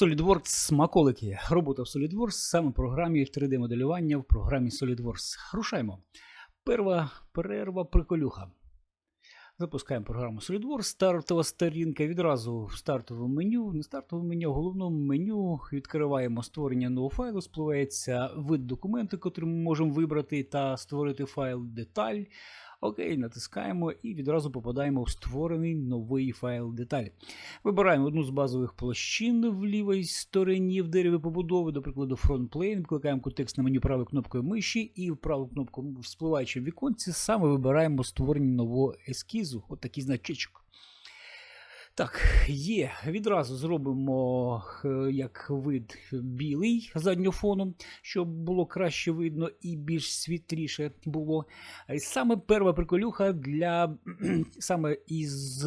SolidWorks смаколики. Робота в SolidWorks саме в програмі 3D-моделювання в програмі SolidWorks. Рушаймо. Перша перерва приколюха. Запускаємо програму SolidWorks. Стартова сторінка. Відразу в стартовому меню, не стартовому меню, в головному меню відкриваємо створення нового файлу. Спливається вид документу, який ми можемо вибрати та створити файл деталь. Окей, натискаємо і відразу попадаємо в створений новий файл деталі. Вибираємо одну з базових площин в лівій стороні в дереві побудови, до прикладу, фронтплейн, Кликаємо контекст на меню правою кнопкою миші і в праву кнопку в спливаючому віконці саме вибираємо створення нового ескізу. От значечок. Так, є. Відразу зробимо е, як вид білий заднього фону, щоб було краще видно і більш світліше було. Е, Саме перша приколюха для саме із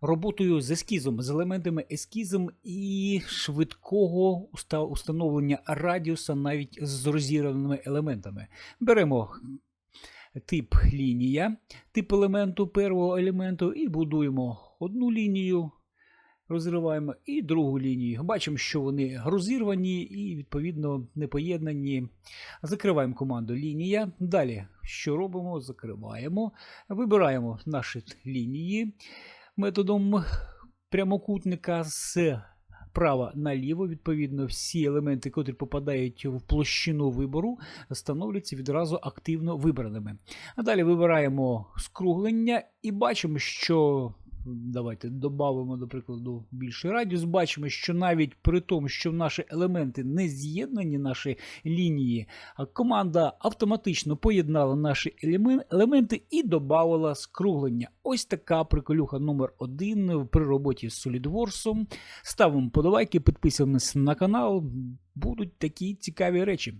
роботою з ескізом, з елементами ескізом і швидкого установлення радіуса навіть з розірваними елементами. Беремо тип лінія, тип елементу першого елементу і будуємо одну лінію. Розриваємо і другу лінію. Бачимо, що вони розірвані і, відповідно, не поєднані. Закриваємо команду лінія. Далі, що робимо? Закриваємо. Вибираємо наші лінії методом прямокутника з права наліво. Відповідно, всі елементи, котрі попадають в площину вибору, становляться відразу активно вибраними. А далі вибираємо скруглення і бачимо, що. Давайте додамо, до прикладу, більший радіус. Бачимо, що навіть при тому, що наші елементи не з'єднані, наші лінії, команда автоматично поєднала наші елементи і додала скруглення. Ось така приколюха номер один при роботі з SolidWorks. Ставимо подобайки, підписуємося на канал. Будуть такі цікаві речі.